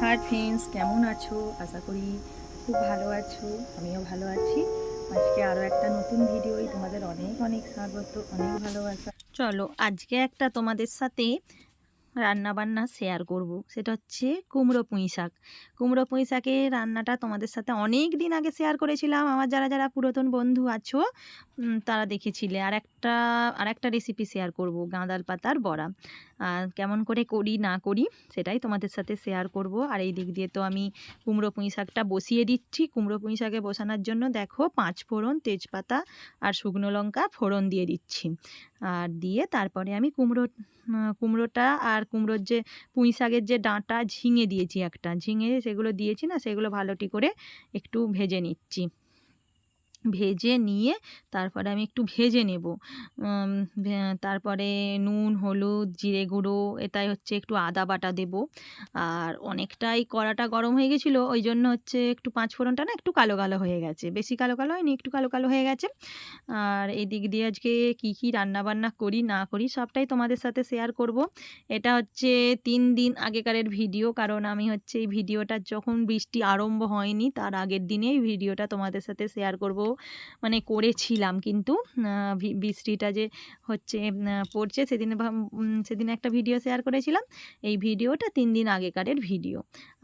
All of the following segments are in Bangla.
হাই ফ্রেন্ডস, কেমন আছো? আশা করি খুব ভালো আছো, আমিও ভালো আছি। আজকে আরও একটা নতুন ভিডিওই তোমাদের অনেক অনেক স্বাগত, অনেক ভালোবাসা। চলো, আজকে একটা তোমাদের সাথে রান্না বান্না শেয়ার করব। সেটা হচ্ছে কুমড়ো পুঁই শাক। কুমড়ো পুঁই শাকের রান্নাটা তোমাদের সাথে অনেক দিন আগে শেয়ার করেছিলাম। আমার যারা যারা পুরাতন বন্ধু আছো তারা দেখেছিলে। আর একটা আর একটা রেসিপি শেয়ার করব গাঁদাল পাতার বড়া। কেমন করে করি, না করি, সেটাই তোমাদের সাথে শেয়ার করব। আর এই দিক দিয়ে তো আমি কুমড়ো পুঁই শাকটা বসিয়ে দিচ্ছি। কুমড়ো পুঁই শাকে বসানোর জন্য দেখো পাঁচ ফোড়ন তেজপাতা আর শুকনো লঙ্কা ফোড়ন দিয়ে দিচ্ছি। আর দিয়ে তারপরে আমি কুমড়ো, কুমড়োটা আর কুমড়োর যে পুঁই শাকের যে ডাঁটা ঝিঙে দিয়েছি একটা। ঝিঙে সেগুলো দিয়েছি না, সেগুলো ভালোটি করে একটু ভেজে নিচ্ছি। ভেজে নিয়ে তারপরে আমি একটু ভেজে নেব। তারপরে নুন, হলুদ, জিরে গুঁড়ো, এটাই হচ্ছে একটু আদা বাটা দেব। আর অনেকটাই কড়াটা গরম হয়ে গেছিল, ওই জন্য হচ্ছে একটু পাঁচ ফোড়নটা না একটু কালো কালো হয়ে গেছে। বেশি কালো কালো হয়নি, একটু কালো কালো হয়ে গেছে। আর এই দিক দিয়ে আজকে কী কী রান্না বান্না করি, না করি, সবটাই তোমাদের সাথে শেয়ার করব। এটা হচ্ছে তিন দিন আগেকারের ভিডিও, কারণ আমি হচ্ছে এই ভিডিওটা যখন বৃষ্টি আরম্ভ হয়নি, তার আগের দিনে এই ভিডিওটা তোমাদের সাথে শেয়ার করব। মানে করেছিলাম কিন্তু বৃষ্টিটা যে হচ্ছে পড়ছে সেদিন সেদিন একটা ভিডিও শেয়ার করেছিলাম। এই ভিডিওটা তিন দিন আগেকারের ভিডিও।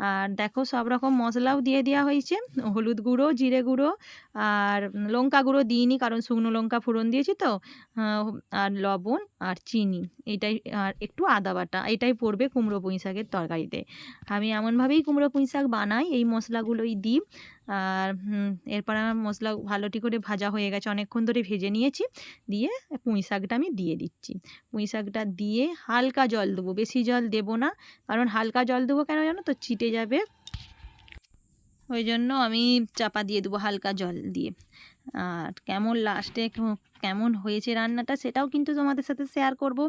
আর দেখো সব রকম মশলাও দিয়ে দেওয়া হয়েছে। হলুদ গুঁড়ো, জিরে গুঁড়ো আর লঙ্কা গুঁড়ো দিইনি কারণ শুকনো লঙ্কা ফোড়ন দিয়েছি তো আর লবণ আর চিনি। এটাই আর একটু আদা বাটা। এটাই পড়বে কুমড়ো পুঁই শাকের তরকারিতে। আমি এমনভাবেই কুমড়ো পুঁই শাক বানাই, এই মশলাগুলোই দিই। আর এরপরে আমার মশলা ভালোটি করে ভাজা হয়ে গেছে। অনেকক্ষণ ধরে ভেজে নিয়েছি। দিয়ে পুঁই শাকটা আমি দিয়ে দিচ্ছি। পুঁই শাকটা দিয়ে হালকা জল দেবো। বেশি জল দেবো না, কারণ হালকা জল দেবো কেন জানো তো? চিটে যাবে। ওই জন্য আমি চাপা দিয়ে দেবো হালকা জল দিয়ে। আর কেমন লাস্টে কেমন হয়েছে রান্নাটা সেটাও কিন্তু তোমাদের সাথে শেয়ার করব।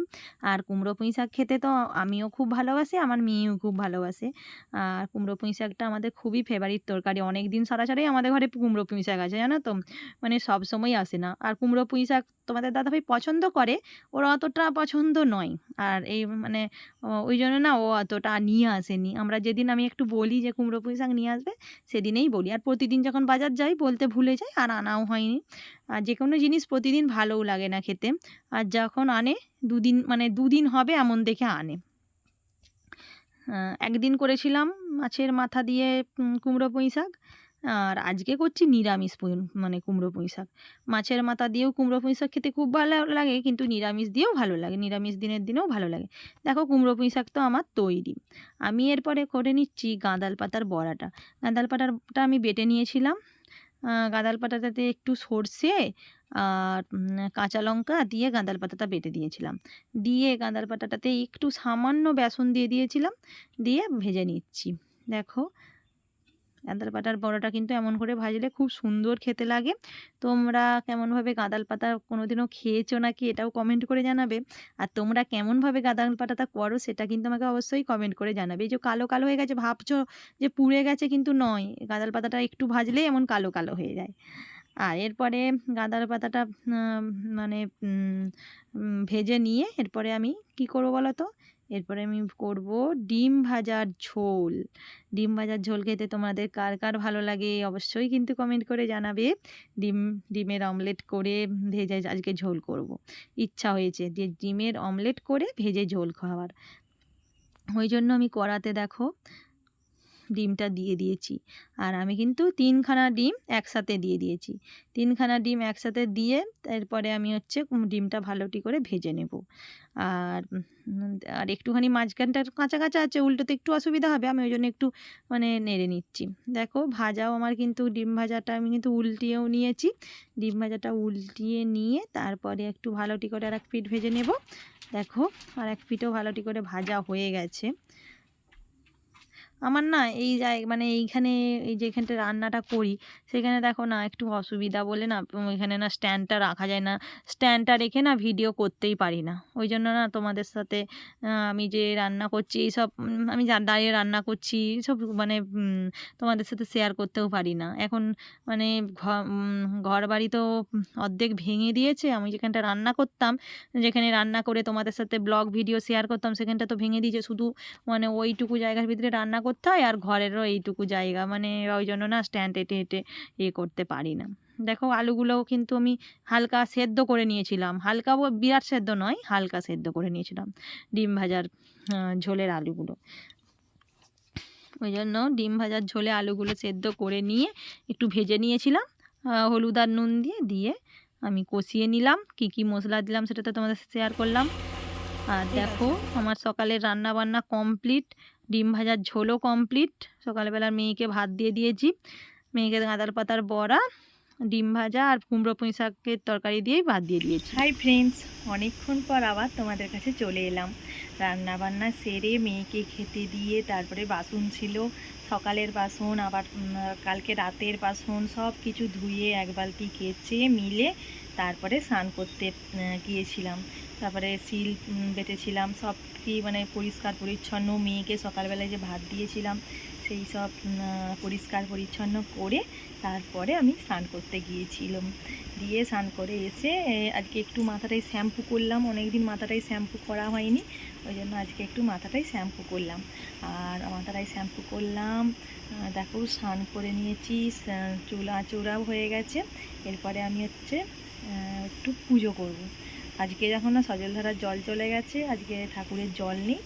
আর কুমড়ো পুঁই শাক খেতে তো আমিও খুব ভালোবাসি, আমার মেয়েও খুব ভালোবাসে। আর কুমড়ো পুঁই শাকটা আমাদের খুবই ফেভারিট তরকারি। অনেক দিন সারা সারাই আমাদের ঘরে কুমড়ো পুঁই শাক আছে জানো তো? মানে সব সময় আসে না। আর কুমড়ো পুঁই শাক তোমাদের দাদাভাই পছন্দ করে, ওর অতটা পছন্দ নয়। আর এই মানে ওই জন্য না ও অতটা নিয়ে আসেনি। আমরা যেদিন আমি একটু বলি যে কুমড়ো পুঁই শাক নিয়ে আসবে, সেদিনেই বলি। আর প্রতিদিন যখন বাজার যাই বলতে ভুলে যাই, আর আনাও হয়নি। আর যে কোনো জিনিস প্রতিদিন ভালোও লাগে না খেতে। আর যখন আনে, দুদিন মানে দুদিন হবে এমন দেখে আনে। একদিন করেছিলাম মাছের মাথা দিয়ে কুমড়ো পুঁই শাক। আর আজকে করছি নিরামিষ মানে কুমড়ো পুঁই শাক। মাছের মাথা দিয়েও কুমড়ো পুঁই শাক খেতে খুব ভালো লাগে, কিন্তু নিরামিষ দিয়েও ভালো লাগে, নিরামিষ দিনের দিনেও ভালো লাগে। দেখো কুমড়ো পুঁই শাক তো আমার তৈরি। আমি এরপরে করে নিচ্ছি গাঁদাল পাতার বড়াটা। গাঁদাল পাতাটা আমি বেটে নিয়েছিলাম। গাঁদাল পাতাটাতে একটু সর্ষে আর কাঁচা লঙ্কা দিয়ে গাঁদাল পাতাটা বেটে দিয়েছিলাম। দিয়ে গাঁদাল পাতাটাতে একটু সামান্য বেসন দিয়ে দিয়েছিলাম। দিয়ে ভেজে নিচ্ছি। দেখো গাঁদাল পাতার বড়াটা কিন্তু এমন করে ভাজলে খুব সুন্দর খেতে লাগে। তোমরা কেমনভাবে গাঁদাল পাতা কোনোদিনও খেয়েছো নাকি এটাও কমেন্ট করে জানাবে। আর তোমরা কেমনভাবে গাঁদাল পাতাটা করো সেটা কিন্তু আমাকে অবশ্যই কমেন্ট করে জানাবে। এই যে কালো কালো হয়ে গেছে, ভাবছ যে পুড়ে গেছে কিন্তু নয়। গাঁদাল পাতাটা একটু ভাজলেই এমন কালো কালো হয়ে যায়। আর এরপরে গাঁদার পাতাটা মানে ভেজে নিয়ে এরপরে আমি কি করব বলো তো? এরপরে আমি করব ডিম ভাজার ঝোল। ডিম ভাজার ঝোল খেতে তোমাদের কার কার ভালো লাগে অবশ্যই কিন্তু কমেন্ট করে জানাবে। ডিম, ডিমের অমলেট করে ভেজে আজকে ঝোল করব। ইচ্ছা হয়েছে যে ডিমের অমলেট করে ভেজে ঝোল খাওয়ার। ওই জন্য আমি কড়াতে দেখো ডিমটা দিয়ে দিয়েছি। আর আমি কিন্তু তিনখানা ডিম একসাথে দিয়ে দিয়েছি। তিনখানা ডিম একসাথে দিয়ে তারপরে আমি হচ্ছে ডিমটা ভালোটি করে ভেজে নেব। আর আর একটুখানি মাঝখানটা কাঁচা কাঁচা আছে, উল্টোতে একটু অসুবিধা হবে, আমি ওই জন্য একটু মানে নেড়ে নিচ্ছি। দেখো, ভাজাও আমার কিন্তু ডিম ভাজাটা আমি কিন্তু উল্টিয়েও নিয়েছি। ডিম ভাজাটা উল্টিয়ে নিয়ে তারপরে একটু ভালোটি করে আর এক পিঠ ভেজে নেব। দেখো, আর এক পিঠও ভালোটি করে ভাজা হয়ে গেছে। আমার না এই জায় মানে এইখানে, এই যেখানটা রান্নাটা করি, সেখানে দেখো না একটু অসুবিধা বলে না এখানে না স্ট্যান্ডটা রাখা যায় না। স্ট্যান্ডটা রেখে না ভিডিও করতেই পারি না। ওই জন্য না তোমাদের সাথে আমি যে রান্না করছি এইসব আমি যা, দাঁড়িয়ে রান্না করছি সব মানে তোমাদের সাথে শেয়ার করতেও পারি না। এখন মানে ঘর বাড়ি তো অর্ধেক ভেঙে দিয়েছে, আমি যেখানটা রান্না করতাম, যেখানে রান্না করে তোমাদের সাথে ব্লগ ভিডিও শেয়ার করতাম, সেখানটা তো ভেঙে দিয়েছে। শুধু মানে ওইটুকু জায়গার ভিতরে রান্না করতে হয় আর ঘরেরও এইটুকু জায়গা। মানে ওই জন্য না স্ট্যান্ড হেঁটে হেঁটে ইয়ে করতে পারি না। দেখো আলুগুলোও কিন্তু আমি হালকা সেদ্ধ করে নিয়েছিলাম। হালকা বিরাট সেদ্ধ নয় হালকা সেদ্ধ করে নিয়েছিলাম ডিম ভাজার ঝোলের আলুগুলো। ওই জন্য ডিম ভাজার ঝোলে আলুগুলো সেদ্ধ করে নিয়ে একটু ভেজে নিয়েছিলাম। হলুদ আর নুন দিয়ে দিয়ে আমি কষিয়ে নিলাম। কি কি মশলা দিলাম সেটা তো তোমাদের সাথে শেয়ার করলাম। আর দেখো আমার সকালের রান্না বান্না কমপ্লিট ডিম ভাজার ঝোলও কমপ্লিট সকালবেলা মেয়েকে ভাত দিয়ে দিয়েছি। মেয়েকে গাঁদাল পাতার বড়া, ডিম ভাজা আর কুমড়ো পুঁই শাকের তরকারি দিয়েই ভাত দিয়ে দিয়েছি। হাই ফ্রেন্ডস অনেকক্ষণ পর আবার তোমাদের কাছে চলে এলাম। রান্না বান্না সেরে মেয়েকে খেতে দিয়ে তারপরে বাসন ছিল, সকালের বাসন, আবার কালকে রাতের বাসন সব কিছু ধুয়ে, এক বালতি কেচে মিলে তারপরে স্নান করতে গিয়েছিলাম। তারপরে সিল বেটেছিলাম, সব কি মানে পরিষ্কার পরিচ্ছন্ন, মেয়েকে সকালবেলায় যে ভাত দিয়েছিলাম, সেই সব পরিষ্কার পরিচ্ছন্ন করে তারপরে আমি স্নান করতে গিয়েছিলাম দিয়ে স্নান করে এসে আজকে একটু মাথাটাই শ্যাম্পু করলাম অনেক দিন মাথাটাই শ্যাম্পু করা হয়নি, ওই জন্য আজকে একটু মাথাটাই শ্যাম্পু করলাম আর মাথাটাই শ্যাম্পু করলাম দেখো স্নান করে নিয়েছি চুলা আঁচড়াও হয়ে গেছে, এরপরে আমি হচ্ছে একটু পুজো করব। আজকে যখন না সজলধারার জল চলে গেছে, আজকে ঠাকুরের জল নেই।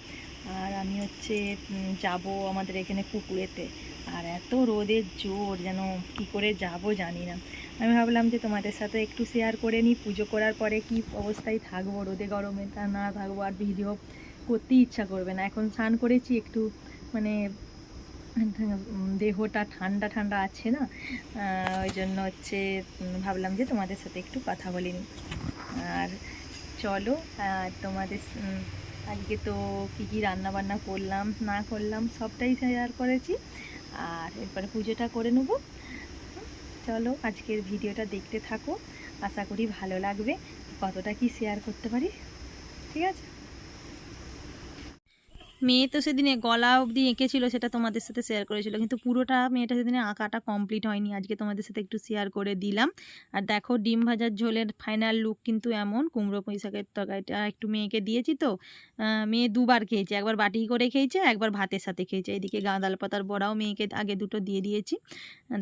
আর আমি হচ্ছে যাব আমাদের এখানে পুকুরেতে। আর এত রোদের জোর যেন কি করে যাব জানি না। আমি ভাবলাম যে তোমাদের সাথে একটু শেয়ার করে নিই, পুজো করার পরে কি অবস্থায় থাকব, রোদে গরমে তা না থাকব, আর ভিডিও করতে ইচ্ছা করবে না। এখন স্নান করেছি, একটু মানে দেহটা ঠান্ডা ঠান্ডা আছে না? ওই জন্য হচ্ছে ভাবলাম যে তোমাদের সাথে একটু কথা বলে নিই। আর চলো তোমাদের আজকে তো কী কী রান্না বান্না করলাম, না করলাম, সবটাই শেয়ার করেছি। আর এরপরে পুজোটা করে নেব। চলো, আজকের ভিডিওটা দেখতে থাকো। আশা করি ভালো লাগবে। কতটা কি শেয়ার করতে পারি? ঠিক আছে? মেয়ে তো সেদিনে গলা অবধি এঁকেছিল, সেটা তোমাদের সাথে শেয়ার করেছিল। কিন্তু পুরোটা মেয়েটা সেদিনে আঁকাটা কমপ্লিট হয়নি। আজকে তোমাদের সাথে একটু শেয়ার করে দিলাম। আর দেখো, ডিম ভাজার ঝোলের ফাইনাল লুক কিন্তু এমন। কুমড়ো পুঁই শাকের তরকারিটা একটু মেয়েকে দিয়েছি তো। মেয়ে দুবার খেয়েছে। একবার বাটি করে খেয়েছে, একবার ভাতের সাথে খেয়েছে। এদিকে গাঁদাল পাতার বড়াও মেয়েকে আগে দুটো দিয়ে দিয়েছি।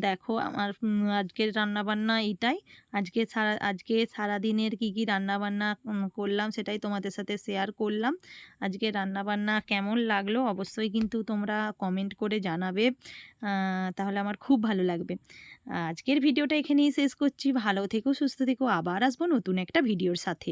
দেখো, আমার আজকের রান্নাবান্না এইটাই আজকে সারা, আজকে সারাদিনের কী কী রান্নাবান্না করলাম সেটাই তোমাদের সাথে শেয়ার করলাম। আজকে রান্নাবান্না কেমন লাগল অবশ্যই কিন্তু তোমরা কমেন্ট করে জানাবে। তাহলে আমার খুব ভালো লাগবে। আজকের ভিডিওটা এখানেই শেষ করছি। ভালো থেকো, সুস্থ থেকো। আবার আসব নতুন একটা ভিডিওর সাথে।